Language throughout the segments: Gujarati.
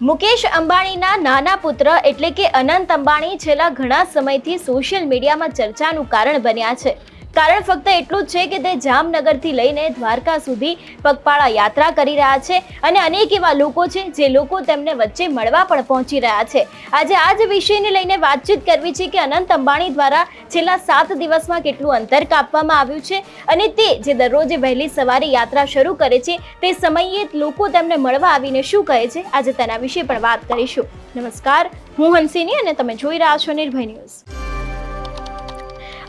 મુકેશ અંબાણીના નાના પુત્ર એટલે કે અનંત અંબાણી છેલ્લા ઘણા સમયથી સોશિયલ મીડિયામાં ચર્ચાનું કારણ બન્યા છે. કારણ ફક્ત એટલું જ છે કે તે જામનગરથી લઈને દ્વારકા સુધી પગપાળા યાત્રા કરી રહ્યા છે અને અનેક એવા લોકો છે જે લોકો તેમને વચ્ચે મળવા પણ પહોંચી રહ્યા છે. આજે આ જ વિષયને લઈને વાતચીત કરવી છે કે અનંત અંબાણી દ્વારા છેલ્લા સાત દિવસમાં કેટલું અંતર કાપવામાં આવ્યું છે અને તે જે દરરોજ વહેલી સવારે યાત્રા શરૂ કરે છે તે સમયે લોકો તેમને મળવા આવીને શું કહે છે? આજે તેના વિશે પણ વાત કરીશું. નમસ્કાર, હું હંસિની અને તમે જોઈ રહ્યા છો નિર્ભય ન્યૂઝ.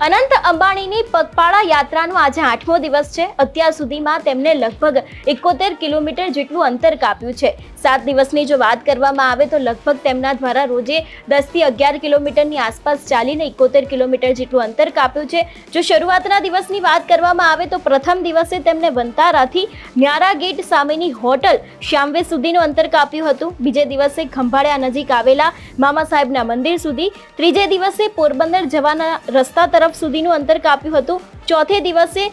અનંત અંબાણીની પગપાળા યાત્રાનો આજે આઠમો દિવસ છે. અત્યાર સુધીમાં તેમને લગભગ એકોતેર કિલોમીટર જેટલું અંતર કાપ્યું છે. સાત દિવસની જો વાત કરવામાં આવે તો લગભગ તેમના દ્વારા રોજે દસથી અગિયાર કિલોમીટરની આસપાસ ચાલીને એકોતેર કિલોમીટર જેટલું અંતર કાપ્યું છે. જો શરૂઆતના દિવસની વાત કરવામાં આવે તો પ્રથમ દિવસે તેમને વંતારાથી ન્યારા ગેટ સામેની હોટલ શ્યામવે સુધીનું અંતર કાપ્યું હતું. બીજે દિવસે ખંભાળિયા નજીક આવેલા મામા સાહેબના મંદિર સુધી, ત્રીજે દિવસે પોરબંદર જવાના રસ્તા તરફ સુધીનું અંતર કાપ્યું હતું. ચોથે દિવસે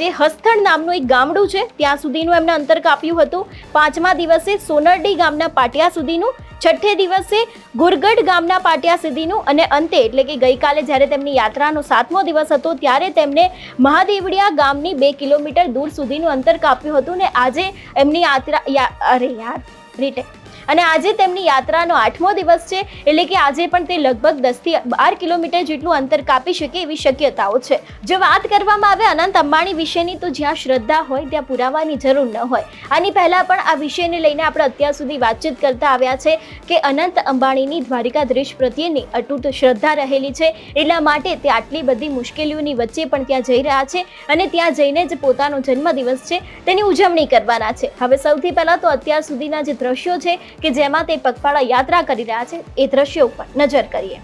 જે હસ્થળ નામનું એક ગામડું છે, ત્યાં સુધીનું એમને અંતર કાપ્યું હતું. પાંચમા દિવસે સોનરડી ગામના પાટિયા સુધીનું, છઠ્ઠે દિવસે ગુરગઢ ગામના પાટિયા સુધીનું અને અંતે એટલે કે ગઈકાલે જ્યારે તેમની યાત્રાનો સાતમો દિવસ હતો, ત્યારે તેમણે મહાદેવડિયા ગામની બે કિલોમીટર દૂર સુધીનું અંતર કાપ્યું હતું ને આજે એમની યાત્રા અરે યાર રીટેક અને આજે તેમની યાત્રાનો આઠમો દિવસ છે, એટલે કે આજે પણ તે લગભગ દસથી બાર કિલોમીટર જેટલું અંતર કાપી શકે એવી શક્યતાઓ છે. જો વાત કરવામાં આવે અનંત અંબાણી વિશેની, તો જ્યાં શ્રદ્ધા હોય, ત્યાં પુરાવાની જરૂર ન હોય. આની પહેલાં પણ આ વિષયને લઈને આપણે અત્યાર સુધી વાતચીત કરતા આવ્યા છે કે અનંત અંબાણીની દ્વારિકાધીશ પ્રત્યેની અતૂટ શ્રદ્ધા રહેલી છે. એટલા માટે તે આટલી બધી મુશ્કેલીઓની વચ્ચે પણ ત્યાં જઈ રહ્યા છે અને ત્યાં જઈને જ પોતાનો જન્મદિવસ છે, તેની ઉજવણી કરવાના છે. હવે સૌથી પહેલાં તો અત્યાર સુધીના જે દ્રશ્યો છે કે જેમાં તે પગપાળા યાત્રા કરી રહ્યા છે, એ દ્રશ્યો ઉપર નજર કરીએ.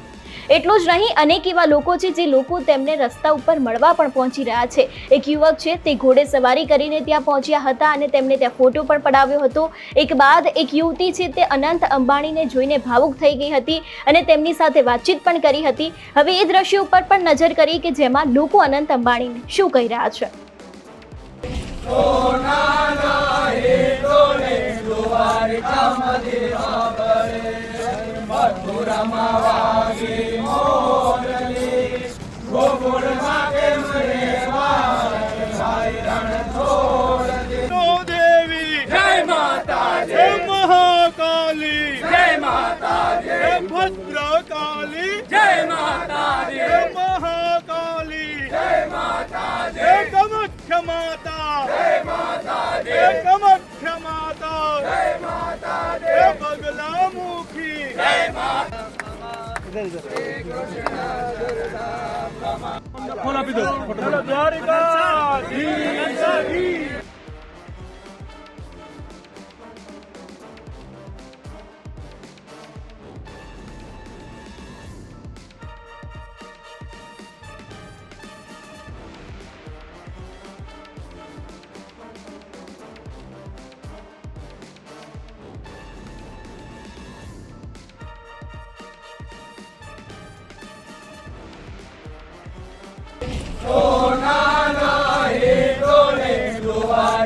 એટલું જ નહીં, અનેક એવા લોકો છે જે લોકો તેમને રસ્તા ઉપર મળવા પણ પહોંચી રહ્યા છે. એક યુવક છે, તે ઘોડે સવારી કરીને ત્યાં પહોંચ્યા હતા અને તેમને ત્યાં ફોટો પણ પડાવ્યો હતો. એક બાદ એક યુવતી છે, તે અનંત અંબાણીને જોઈને ભાવુક થઈ ગઈ હતી અને તેમની સાથે વાતચીત પણ કરી હતી. હવે એ દ્રશ્યો ઉપર પણ નજર કરી કે જેમાં લોકો અનંત અંબાણીને શું કહી રહ્યા છે. ಚರಿತಮದಿ ಅವರೇ ಮಧುರಮವಾಗಿ ಮೋರಲಿ ಗೋಕುಳ ಮಾತೆ ಮರೆ ಹೈರಣ ತೋರಲಿ ದೇವಿ ಜಯ ಮಾತಾ ಜಯ ಮಹಾಕಾಲಿ ಜಯ ಮಾತಾ ಜಯ ಭದ್ರಕಾಲಿ ಜಯ ಮಾತಾ ಜಯ ಮಹಾಕಾಲಿ ಜಯ ಮಾತಾ ಜಯ ಕಮಕ್ಷ ಮಾತಾ ಜಯ ಮಾತಾ ಜಯ Jai Mata Jai Mata Jai Mata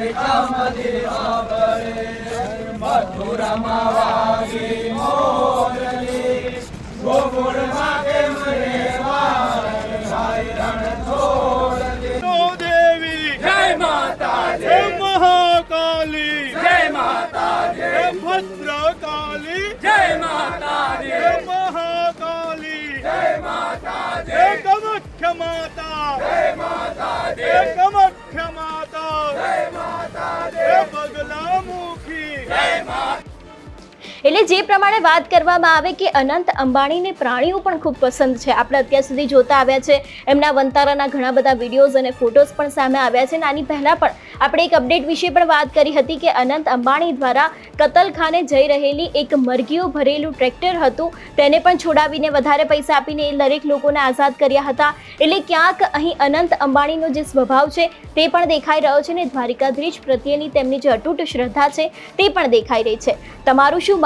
ચરિતા મધુર સાંભળે મથુરામાં વાગે મોરલી ગોકુળ માગે મરે ભાઈ રણ છોડ દેવી જય માતા જય મહાકાલી જય માતા જય ભદ્રકાલી માતા જય કમખ્ય માતા જય માતા જય કમખ્ય એટલે જે પ્રમાણે વાત કરવામાં આવે કે અનંત અંબાણીને પ્રાણીઓ પણ ખૂબ પસંદ છે. આપણે અત્યાર સુધી જોતા આવ્યા છે. એમના વંતારાના ઘણા બધા વિડીયોઝ અને ફોટોઝ પણ સામે આવ્યા છે. અને આની પહેલાં પણ આપણે એક અપડેટ વિશે પણ વાત કરી હતી કે અનંત અંબાણી દ્વારા કતલખાને જઈ રહેલી એક મરઘીઓ ભરેલું ટ્રેક્ટર હતું. તેને પણ છોડાવીને વધારે પૈસા આપીને એ દરેક લોકોને આઝાદ કર્યા હતા. એટલે ક્યાંક અહીં અનંત અંબાણીનો જે સ્વભાવ છે તે પણ દેખાઈ રહ્યો છે ને દ્વારિકાધીશ પ્રત્યેની તેમની જે અતૂટ શ્રદ્ધા છે તે પણ દેખાઈ રહી છે. તમારું શું